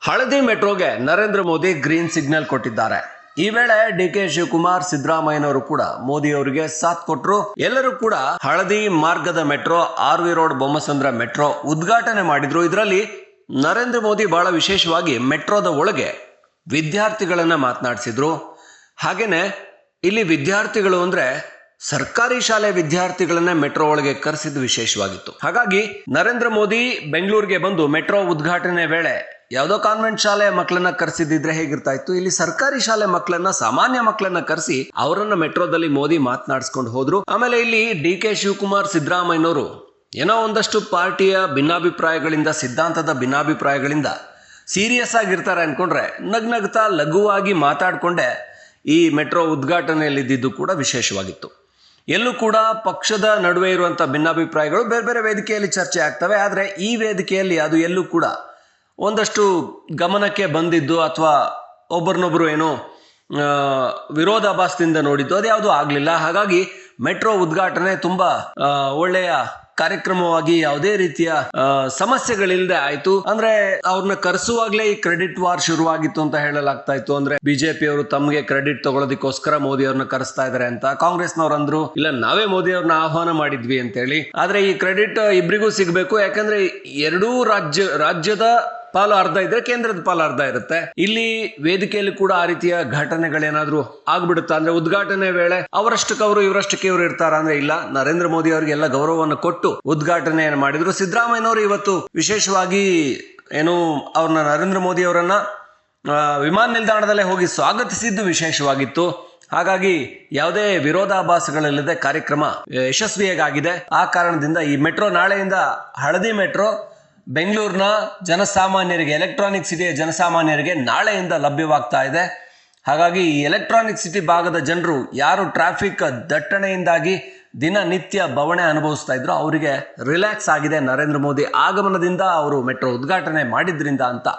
ಹಳದಿ ಮೆಟ್ರೋಗೆ Narendra Modi green signal ಕೊಟ್ಟಿದ್ದಾರೆ. ಈ ವೇಳೆ ಡಿ ಕೆ ಶಿವಕುಮಾರ್, ಸಿದ್ದರಾಮಯ್ಯನವರು ಕೂಡ ಮೋದಿ ಅವರಿಗೆ ಸಾಥ್ ಕೊಟ್ಟರು ಎಲ್ಲರೂ ಕೂಡ ಹಳದಿ ಮಾರ್ಗದ metro R V road, Bommasandra metro ಉದ್ಘಾಟನೆ ಮಾಡಿದ್ರು. ಇದರಲ್ಲಿ ನರೇಂದ್ರ ಮೋದಿ ಬಹಳ ವಿಶೇಷವಾಗಿ ಮೆಟ್ರೋದ ಒಳಗೆ ವಿದ್ಯಾರ್ಥಿಗಳನ್ನ ಮಾತನಾಡಿಸಿದ್ರು. ಹಾಗೇನೆ ಇಲ್ಲಿ ವಿದ್ಯಾರ್ಥಿಗಳು ಅಂದ್ರೆ ಸರ್ಕಾರಿ ಶಾಲೆ ವಿದ್ಯಾರ್ಥಿಗಳನ್ನ ಮೆಟ್ರೋ ಒಳಗೆ ಕರೆಸಿದ್ದು ವಿಶೇಷವಾಗಿತ್ತು. ಹಾಗಾಗಿ ನರೇಂದ್ರ ಮೋದಿ ಬೆಂಗಳೂರಿಗೆ ಬಂದು ಮೆಟ್ರೋ ಉದ್ಘಾಟನೆ ವೇಳೆ ಯಾವುದೋ ಕಾನ್ವೆಂಟ್ ಶಾಲೆ ಮಕ್ಕಳನ್ನ ಕರೆಸಿದ್ರೆ ಹೇಗಿರ್ತಾ ಇತ್ತು ಇಲ್ಲಿ ಸರ್ಕಾರಿ ಶಾಲೆ ಮಕ್ಕಳನ್ನ ಸಾಮಾನ್ಯ ಮಕ್ಕಳನ್ನ ಕರೆಸಿ ಅವರನ್ನ ಮೆಟ್ರೋದಲ್ಲಿ ಮೋದಿ ಮಾತನಾಡಿಸ್ಕೊಂಡು ಹೋದ್ರು. ಆಮೇಲೆ ಇಲ್ಲಿ ಡಿ ಕೆ ಶಿವಕುಮಾರ್ ಸಿದ್ದರಾಮಯ್ಯನವರು ಏನೋ ಒಂದಷ್ಟು ಪಾರ್ಟಿಯ ಭಿನ್ನಾಭಿಪ್ರಾಯಗಳಿಂದ, ಸಿದ್ಧಾಂತದ ಭಿನ್ನಾಭಿಪ್ರಾಯಗಳಿಂದ ಸೀರಿಯಸ್ ಆಗಿರ್ತಾರೆ ಅನ್ಕೊಂಡ್ರೆ ನಗ್ನಗ್ತಾ ಲಘುವಾಗಿ ಮಾತಾಡ್ಕೊಂಡೆ ಈ ಮೆಟ್ರೋ ಉದ್ಘಾಟನೆಯಲ್ಲಿದ್ದು ಕೂಡ ವಿಶೇಷವಾಗಿತ್ತು. ಎಲ್ಲೂ ಕೂಡ ಪಕ್ಷದ ನಡುವೆ ಇರುವಂಥ ಭಿನ್ನಾಭಿಪ್ರಾಯಗಳು ಬೇರೆ ಬೇರೆ ವೇದಿಕೆಯಲ್ಲಿ ಚರ್ಚೆ ಆಗ್ತವೆ. ಆದರೆ ಈ ವೇದಿಕೆಯಲ್ಲಿ ಅದು ಎಲ್ಲೂ ಕೂಡ ಒಂದಷ್ಟು ಗಮನಕ್ಕೆ ಬಂದಿದ್ದು ಅಥವಾ ಒಬ್ಬರನ್ನೊಬ್ಬರು ಏನೋ ವಿರೋಧಾಭಾಸದಿಂದ ನೋಡಿದ್ದು ಅದ್ಯಾವುದೂ ಆಗಲಿಲ್ಲ. ಹಾಗಾಗಿ ಮೆಟ್ರೋ ಉದ್ಘಾಟನೆ ತುಂಬ ಒಳ್ಳೆಯ ಕಾರ್ಯಕ್ರಮವಾಗಿ ಯಾವುದೇ ರೀತಿಯ ಸಮಸ್ಯೆಗಳಿಲ್ಲದೆ ಆಯ್ತು. ಅಂದ್ರೆ ಅವ್ರನ್ನ ಕರೆಸುವಾಗ್ಲೇ ಈ ಕ್ರೆಡಿಟ್ ವಾರ್ ಶುರುವಾಗಿತ್ತು ಅಂತ ಹೇಳಲಾಗ್ತಾ ಇತ್ತು. ಅಂದ್ರೆ ಬಿಜೆಪಿ ಅವರು ತಮಗೆ ಕ್ರೆಡಿಟ್ ತಗೊಳ್ಳೋದಕ್ಕೋಸ್ಕರ ಮೋದಿ ಅವ್ರನ್ನ ಕರೆಸ್ತಾ ಇದಾರೆ ಅಂತ ಕಾಂಗ್ರೆಸ್ನವ್ರು ಅಂದ್ರು ಇಲ್ಲ, ನಾವೇ ಮೋದಿ ಅವ್ರನ್ನ ಆಹ್ವಾನ ಮಾಡಿದ್ವಿ ಅಂತೇಳಿ. ಆದ್ರೆ ಈ ಕ್ರೆಡಿಟ್ ಇಬ್ಬರಿಗೂ ಸಿಗಬೇಕು. ಯಾಕಂದ್ರೆ ಎರಡೂ ರಾಜ್ಯ, ರಾಜ್ಯದ ಪಾಲು ಅರ್ಧ ಇದ್ರೆ ಕೇಂದ್ರದ ಪಾಲು ಅರ್ಧ ಇರುತ್ತೆ. ಇಲ್ಲಿ ವೇದಿಕೆಯಲ್ಲಿ ಕೂಡ ಆ ರೀತಿಯ ಘಟನೆಗಳೇನಾದ್ರೂ ಆಗ್ಬಿಡುತ್ತಾ? ಅಂದ್ರೆ ಉದ್ಘಾಟನೆ ವೇಳೆ ಅವರಷ್ಟಕ್ಕವರು ಇವರಷ್ಟಕ್ಕೆ ಇವರು ಇರ್ತಾರ ಅಂದ್ರೆ ಇಲ್ಲ. ನರೇಂದ್ರ ಮೋದಿ ಅವರಿಗೆ ಎಲ್ಲ ಗೌರವವನ್ನು ಕೊಟ್ಟು ಉದ್ಘಾಟನೆಯನ್ನು ಮಾಡಿದ್ರು. ಸಿದ್ದರಾಮಯ್ಯನವರು ಇವತ್ತು ವಿಶೇಷವಾಗಿ ಏನು ಅವ್ರನ್ನ ನರೇಂದ್ರ ಮೋದಿ ಅವರನ್ನ ವಿಮಾನ ನಿಲ್ದಾಣದಲ್ಲೇ ಹೋಗಿ ಸ್ವಾಗತಿಸಿದ್ದು ವಿಶೇಷವಾಗಿತ್ತು. ಹಾಗಾಗಿ ಯಾವುದೇ ವಿರೋಧಾಭಾಸಗಳಿಲ್ಲದೆ ಕಾರ್ಯಕ್ರಮ ಯಶಸ್ವಿಯಾಗಿದೆ. ಆ ಕಾರಣದಿಂದ ಈ ಮೆಟ್ರೋ, ನಾಳೆಯಿಂದ ಹಳದಿ ಮೆಟ್ರೋ ಬೆಂಗಳೂರಿನ ಜನಸಾಮಾನ್ಯರಿಗೆ ಎಲೆಕ್ಟ್ರಾನಿಕ್ ಸಿಟಿಯ ಜನಸಾಮಾನ್ಯರಿಗೆ ನಾಳೆಯಿಂದ ಲಭ್ಯವಾಗ್ತಾ ಇದೆ. ಹಾಗಾಗಿ ಈ ಎಲೆಕ್ಟ್ರಾನಿಕ್ ಸಿಟಿ ಭಾಗದ ಜನರು ಯಾರು ಟ್ರಾಫಿಕ್ ದಟ್ಟಣೆಯಿಂದಾಗಿ ದಿನನಿತ್ಯ ಬವಣೆ ಅನುಭವಿಸ್ತಾ ಇದ್ರು ಅವರಿಗೆ ರಿಲ್ಯಾಕ್ಸ್ ಆಗಿದೆ ನರೇಂದ್ರ ಮೋದಿ ಆಗಮನದಿಂದ ಅವರು ಮೆಟ್ರೋ ಉದ್ಘಾಟನೆ ಮಾಡಿದ್ರಿಂದ ಅಂತ.